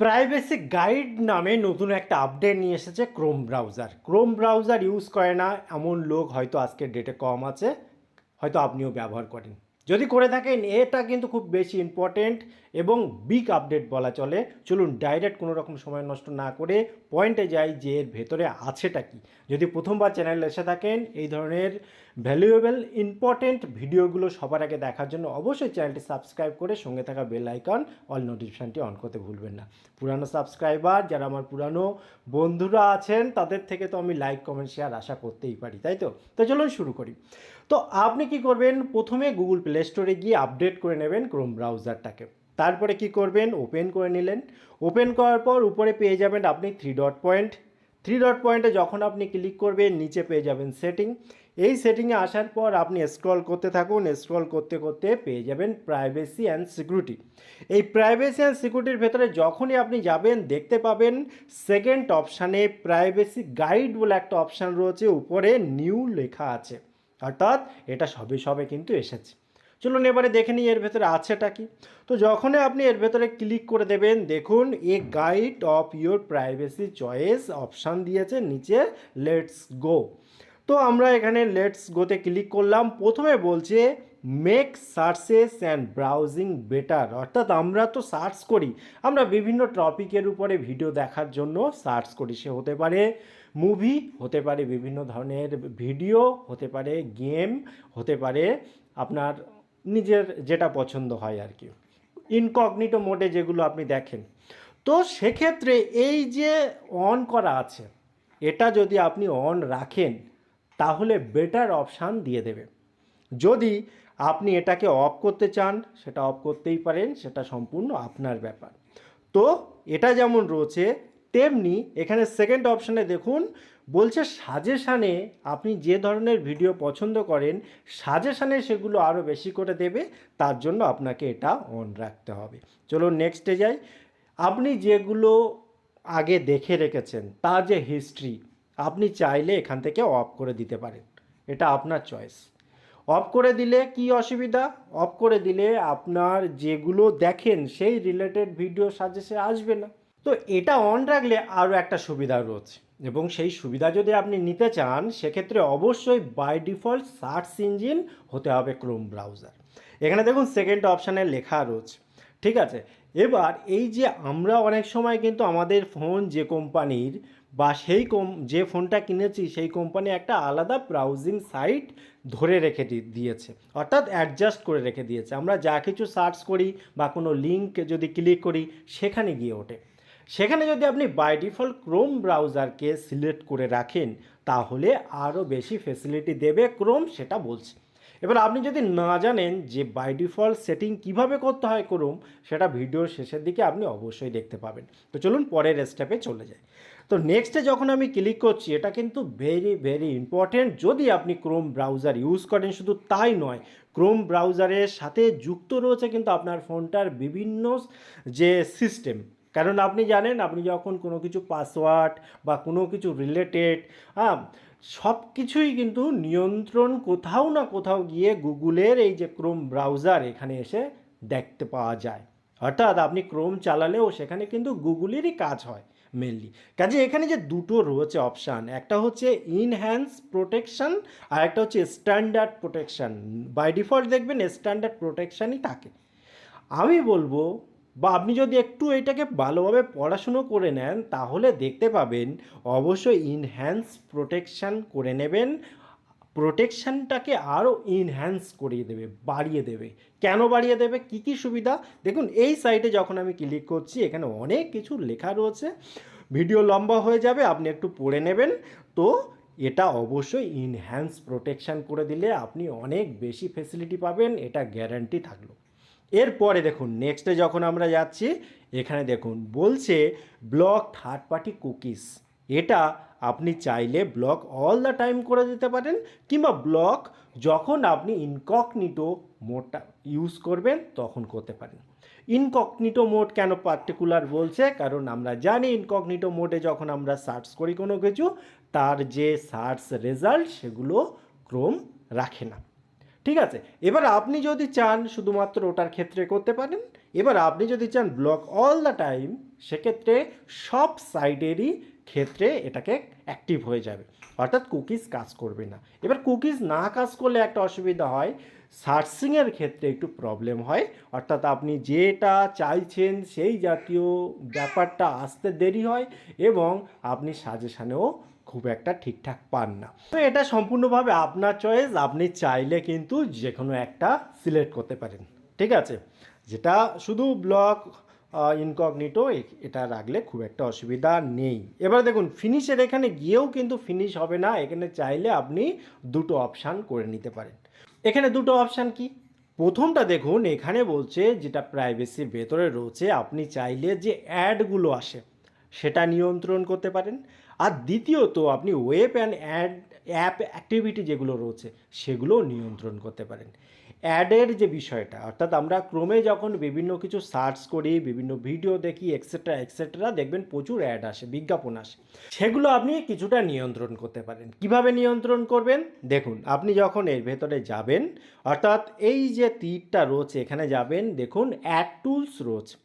Privacy guide নামে নতুন একটা আপডেট নিয়ে এসেছে Chrome browser Chrome browser use করে না এমন লোক হয়তো আজকের ডেটে কম আছে, হয়তো আপনিও ব্যবহার করেন। যদি করে থাকেন, এটা কিন্তু খুব বেশি ইম্পর্টেন্ট এবং বিগ আপডেট বলা চলে। চলুন ডাইরেক্ট কোনো রকম সময় নষ্ট না করে পয়েন্টে যাই যে এর ভেতরে আছেটা কি। যদি প্রথমবার চ্যানেলে এসে থাকেন, এই ধরনের ভ্যালুয়েবল ইম্পর্টেন্ট ভিডিওগুলো সবার আগে দেখার জন্য অবশ্যই চ্যানেলটি সাবস্ক্রাইব করে সঙ্গে থাকা বেল আইকন অল নোটিফিকেশানটি অন করতে ভুলবেন না। পুরানো সাবস্ক্রাইবার যারা আমার পুরানো বন্ধুরা আছেন, তাদের থেকে তো আমি লাইক কমেন্ট শেয়ার আশা করতেই পারি, তাই তো? তো চলুন শুরু করি। তো আপনি কি করবেন? প্রথমে গুগল প্লে স্টোরে গিয়ে আপডেট করে নেবেন ক্রোম ব্রাউজারটাকে তারপরে কি করবেন? ওপেন করে নিলেন। ওপেন করার পর উপরে পেয়ে যাবেন আপনি three dot point three dot পয়েন্টে যখন আপনি ক্লিক করবেন, নিচে পেয়ে যাবেন সেটিং এই সেটিংয়ে আসার পর আপনি স্ক্রল করতে থাকুন। স্ক্রল করতে করতে পেয়ে যাবেন প্রাইভেসি অ্যান্ড সিকিউরিটি এই প্রাইভেসি অ্যান্ড সিকিউরিটির ভেতরে যখনই আপনি যাবেন, দেখতে পাবেন সেকেন্ড অপশানে প্রাইভেসি গাইড বলে একটা অপশান রয়েছে। উপরে নিউ লেখা আছে। অর্থাৎ এটা সবে সবে কিন্তু এসেছে। চলুন এবারে দেখে নিই এর ভেতরে আছেটা কি। তো যখনই আপনি এর ভেতরে ক্লিক করে দেবেন, দেখুন a guide of your privacy choice option দিয়েছে, নিচে লেটস গো তো আমরা এখানে লেটস গোতে ক্লিক করলাম, প্রথমে বলছে make searches and browsing better অর্থাৎ আমরা তো সার্চ করি, আমরা বিভিন্ন টপিকের উপরে ভিডিও দেখার জন্য সার্চ করি, সে হতে পারে মুভি হতে পারে বিভিন্ন ধরনের ভিডিও হতে পারে গেম হতে পারে আপনার নিজের যেটা পছন্দ হয় আর কি। ইনকগনিটো মোডে যেগুলো আপনি দেখেন। তো সেক্ষেত্রে এই যে অন করা আছে, এটা যদি আপনি অন রাখেন, তাহলে বেটার অপশান দিয়ে দেবে। যদি আপনি এটাকে অফ করতে চান, সেটা অফ করতেই পারেন, সেটা সম্পূর্ণ আপনার ব্যাপার। তো এটা যেমন রয়েছে, তেমনি এখানে সেকেন্ড অপশানে দেখুন বলছে সাজেশানে আপনি যে ধরনের ভিডিও পছন্দ করেন, সাজেশানে সেগুলো আরও বেশি করে দেবে, তার জন্য আপনাকে এটা অন রাখতে হবে। চলো নেক্সটে যাই। আপনি যেগুলো আগে দেখে রেখেছেন, তা যে হিস্ট্রি আপনি চাইলে এখান থেকে অফ করে দিতে পারেন। এটা আপনার চয়েস অফ করে দিলে কি অসুবিধা? অফ করে দিলে আপনার যেগুলো দেখেন, সেই রিলেটেড ভিডিও সাজেশে আসবে না। তো এটা অন রাখলে আরও একটা সুবিধা রয়েছে। এবং সেই সুবিধা যদি আপনি নিতে চান, সেক্ষেত্রে অবশ্যই বাই ডিফল্ট সার্চ ইঞ্জিন হতে হবে ক্রোম ব্রাউজার এখানে দেখুন সেকেন্ড অপশানে লেখা রয়েছে। ঠিক আছে? এবার এই যে আমরা অনেক সময় কিন্তু আমাদের ফোন যে কোম্পানির বা সেই কম যে ফোনটা কিনেছি, সেই কোম্পানি একটা আলাদা ব্রাউজিং সাইট ধরে রেখে দিয়েছে। অর্থাৎ অ্যাডজাস্ট করে রেখে দিয়েছে। আমরা যা কিছু সার্চ করি বা কোনো লিঙ্ক যদি ক্লিক করি, সেখানে গিয়ে ওঠে। সেখানে যদি আপনি বাই ডিফল্ট ক্রোম ব্রাউজারকে সিলেক্ট করে রাখেন, তাহলে আরও বেশি ফেসিলিটি দেবে ক্রোম সেটা বলছে। এবার আপনি যদি না জানেন যে বাই ডিফল্ট সেটিং কীভাবে করতে হয় ক্রোম সেটা ভিডিওর শেষের দিকে আপনি অবশ্যই দেখতে পাবেন। তো চলুন পরের স্টেপে চলে যাই। তো নেক্সটে যখন আমি ক্লিক করছি, এটা কিন্তু ভেরি ভেরি ইম্পর্টেন্ট যদি আপনি ক্রোম ব্রাউজার ইউজ করেন, শুধু তাই নয় ক্রোম ব্রাউজারের সাথে যুক্ত রয়েছে কিন্তু আপনার ফোনটার বিভিন্ন যে সিস্টেম কারণ আপনি জানেন, আপনি যখন কোনো কিছু পাসওয়ার্ড বা কোনো কিছু রিলেটেড হ্যাঁ সব কিছুই কিন্তু নিয়ন্ত্রণ কোথাও না কোথাও গিয়ে গুগলের এই যে ক্রোম ব্রাউজার এখানে এসে দেখতে পাওয়া যায়। অর্থাৎ আপনি ক্রোম চালালেও সেখানে কিন্তু গুগলেরই কাজ হয় মেনলি কাজে এখানে যে দুটো রয়েছে অপশান একটা হচ্ছে ইনহ্যান্স প্রোটেকশন আর একটা হচ্ছে স্ট্যান্ডার্ড প্রোটেকশন বাই ডিফল্ট দেখবেন স্ট্যান্ডার্ড প্রোটেকশানই থাকে। আমি বলব বা আপনি যদি একটু এটাকে ভালোভাবে পড়াশুনো করে নেন, তাহলে দেখতে পাবেন অবশ্যই ইনহ্যান্স প্রোটেকশান করে নেবেন। প্রোটেকশানটাকে আরও ইনহ্যান্স করিয়ে দেবে, বাড়িয়ে দেবে। কেন বাড়িয়ে দেবে? কি কি সুবিধা? দেখুন, এই সাইটে যখন আমি ক্লিক করছি, এখানে অনেক কিছু লেখা রয়েছে। ভিডিও লম্বা হয়ে যাবে, আপনি একটু পড়ে নেবেন। তো এটা অবশ্যই ইনহ্যান্স প্রোটেকশান করে দিলে আপনি অনেক বেশি ফেসিলিটি পাবেন, এটা গ্যারান্টি থাকল। এরপরে দেখুন নেক্সটে যখন আমরা যাচ্ছি, এখানে দেখুন, বলছে ব্লক থার্ড পার্টি কুকিজ এটা আপনি চাইলে ব্লক অল দ্য টাইম করে দিতে পারেন, কিংবা ব্লক যখন আপনি ইনকগনিটো মোডটা ইউজ করবেন, তখন করতে পারেন। ইনকগনিটো মোড কেন পার্টিকুলার বলছে? কারণ আমরা জানি ইনকগনিটো মোডে যখন আমরা সার্চ করি কোনো কিছু, তার যে সার্চ রেজাল্ট সেগুলো ক্রোম রাখে না। ঠিক আছে? এবার আপনি যদি চান শুধুমাত্র ওটার ক্ষেত্রে করতে পারেন, এবার আপনি যদি চান ব্লক অল দ্য টাইম সেক্ষেত্রে সব সাইডেরই ক্ষেত্রে এটাকে অ্যাক্টিভ হয়ে যাবে। অর্থাৎ কুকিজ কাজ করবে না। এবার কুকিজ না কাজ করলে একটা অসুবিধা হয়। সার্চিংয়ের ক্ষেত্রে একটু প্রবলেম হয়। অর্থাৎ আপনি যেটা চাইছেন সেই জাতীয় ব্যাপারটা আসতে দেরি হয় এবং আপনি সাজেশানেও খুব একটা ঠিকঠাক পান না। তো এটা সম্পূর্ণভাবে আপনার চয়েস আপনি চাইলে কিন্তু যে কোনো একটা সিলেক্ট করতে পারেন। ঠিক আছে? যেটা শুধু ব্লক ইনকগনিটো এটা রাখলে খুব একটা অসুবিধা নেই। এবার দেখুন ফিনিশের এখানে গিয়েও কিন্তু ফিনিশ হবে না। এখানে চাইলে আপনি দুটো অপশান করে নিতে পারেন। এখানে দুটো অপশান কি? প্রথমটা দেখুন, এখানে বলছে যেটা প্রাইভেসির ভেতরে রয়েছে, আপনি চাইলে যে অ্যাডগুলো আসে সেটা নিয়ন্ত্রণ করতে পারেন। আর দ্বিতীয়ত, আপনি web and add app activity যেগুলো রয়েছে, সেগুলো নিয়ন্ত্রণ করতে পারেন। অ্যাডের যে বিষয়টা, অর্থাৎ আমরা ক্রমে যখন বিভিন্ন কিছু সার্চ করি, বিভিন্ন ভিডিও দেখি এক্সেট্রা এক্সেট্রা দেখবেন প্রচুর অ্যাড আসে, বিজ্ঞাপন আসে। সেগুলো আপনি কিছুটা নিয়ন্ত্রণ করতে পারেন। কীভাবে নিয়ন্ত্রণ করবেন? দেখুন, আপনি যখন এর ভেতরে যাবেন, অর্থাৎ এই যে তীরটা রয়েছে, এখানে যাবেন, দেখুন অ্যাড টুলস রয়েছে।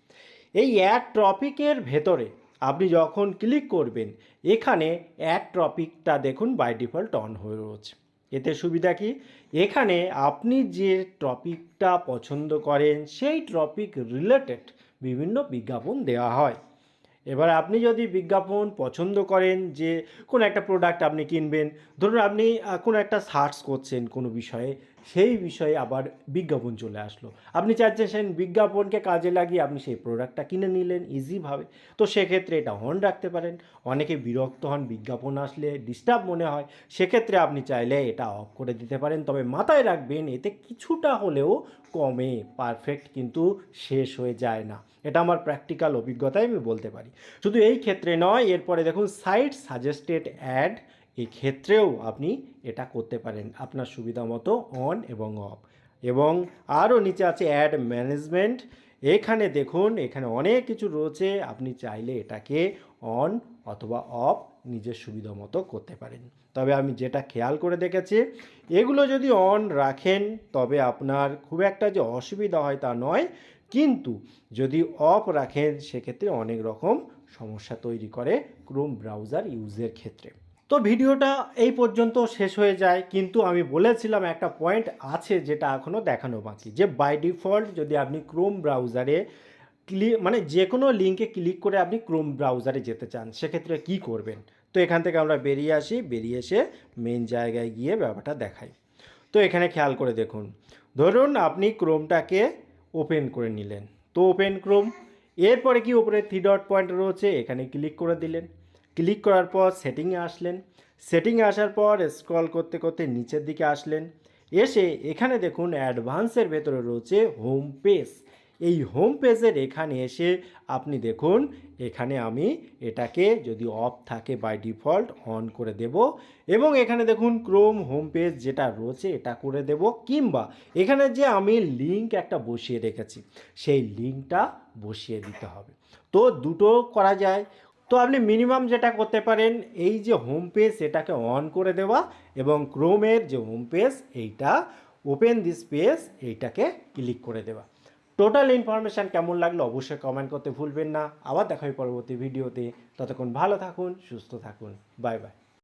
এই অ্যাড টপিকের ভেতরে আপনি যখন ক্লিক করবেন, এখানে অ্যাড টপিকটা দেখুন বাই ডিফল্ট অন হয়ে রয়েছে। এতে সুবিধা কি? এখানে আপনি যে টপিকটা পছন্দ করেন, সেই টপিক রিলেটেড বিভিন্ন বিজ্ঞাপন দেওয়া হয়। এবার আপনি যদি বিজ্ঞাপন পছন্দ করেন যে, কোনো একটা প্রোডাক্ট আপনি কিনবেন, ধরুন আপনি কোনো একটা সার্চ করছেন কোনো বিষয়ে সেই বিষয়ে আবার বিজ্ঞাপন চলে আসলো। আপনি চাচ্ছেন বিজ্ঞাপনকে কাজে লাগিয়ে আপনি সেই প্রোডাক্টটা কিনে নিলেন ইজিভাবে তো সেক্ষেত্রে এটা অন রাখতে পারেন। অনেকে বিরক্ত হন, বিজ্ঞাপন আসলে ডিস্টার্ব মনে হয়। সেক্ষেত্রে আপনি চাইলে এটা অফ করে দিতে পারেন। তবে মাথায় রাখবেন, এতে কিছুটা হলেও কমে পারফেক্ট কিন্তু শেষ হয়ে যায় না। এটা আমার প্র্যাকটিক্যাল অভিজ্ঞতায় আমি বলতে পারি। শুধু এই ক্ষেত্রে নয়, এরপরে দেখুন সাইট সাজেস্টেড অ্যাড এই ক্ষেত্রেও আপনি এটা করতে পারেন। আপনার সুবিধা মতো অন এবং অফ এবং আরও নিচে আছে অ্যাড ম্যানেজমেন্ট এখানে দেখুন, এখানে অনেক কিছু রয়েছে। আপনি চাইলে এটাকে অন অথবা অফ নিজের সুবিধা মতো করতে পারেন। তবে আমি যেটা খেয়াল করে দেখেছি, এগুলো যদি অন রাখেন, তবে আপনার খুব একটা যে অসুবিধা হয় তা নয়। কিন্তু যদি অফ রাখেন, সেক্ষেত্রে অনেক রকম সমস্যা তৈরি করে ক্রোম ব্রাউজার ইউজের ক্ষেত্রে। তো ভিডিওটা এই পর্যন্ত শেষ হয়ে যায়, কিন্তু আমি বলেছিলাম একটা পয়েন্ট আছে যেটা এখনও দেখানো বাকি, যে বাই ডিফল্ট যদি আপনি ক্রোম ব্রাউজারে ক্লি মানে যে কোনো লিঙ্কে ক্লিক করে আপনি ক্রোম ব্রাউজারে যেতে চান, সেক্ষেত্রে কি করবেন? তো এখান থেকে আমরা বেরিয়ে আসি, বেরিয়ে এসে মেন জায়গায় গিয়ে ব্যাপারটা দেখাই। তো এখানে খেয়াল করে দেখুন, ধরুন আপনি ক্রোমটাকে ওপেন করে নিলেন, তো ওপেন ক্রোম এরপরে কি ওপরে থ্রি ডট পয়েন্ট রয়েছে, এখানে ক্লিক করে দিলেন। ক্লিক করার পর সেটিংয়ে আসলেন। সেটিংয়ে আসার পর স্ক্রল করতে করতে নিচের দিকে আসলেন। এসে এখানে দেখুন অ্যাডভান্সের ভেতরে রয়েছে হোম পেজ। এই হোম পেজের এখানে এসে আপনি দেখুন, এখানে আমি এটাকে যদি অফ থাকে বাই ডিফল্ট অন করে দেব এবং এখানে দেখুন ক্রোম হোম পেজ যেটা রয়েছে এটা করে দেব কিংবা এখানে যে আমি লিঙ্ক একটা বসিয়ে রেখেছি, সেই লিঙ্কটা বসিয়ে দিতে হবে। তো দুটো করা যায়। তো আপনি মিনিমাম যেটা করতে পারেন, এই যে হোম পেজ এটাকে অন করে দেওয়া এবং ক্রোমের যে হোম পেজ এইটা ওপেন দিস পেজ এইটাকে ক্লিক করে দেওয়া। টোটাল ইনফরমেশান কেমন লাগল অবশ্যই কমেন্ট করতে ভুলবেন না। আবার দেখা হয় পরবর্তী ভিডিওতে ততক্ষণ ভালো থাকুন, সুস্থ থাকুন। Bye bye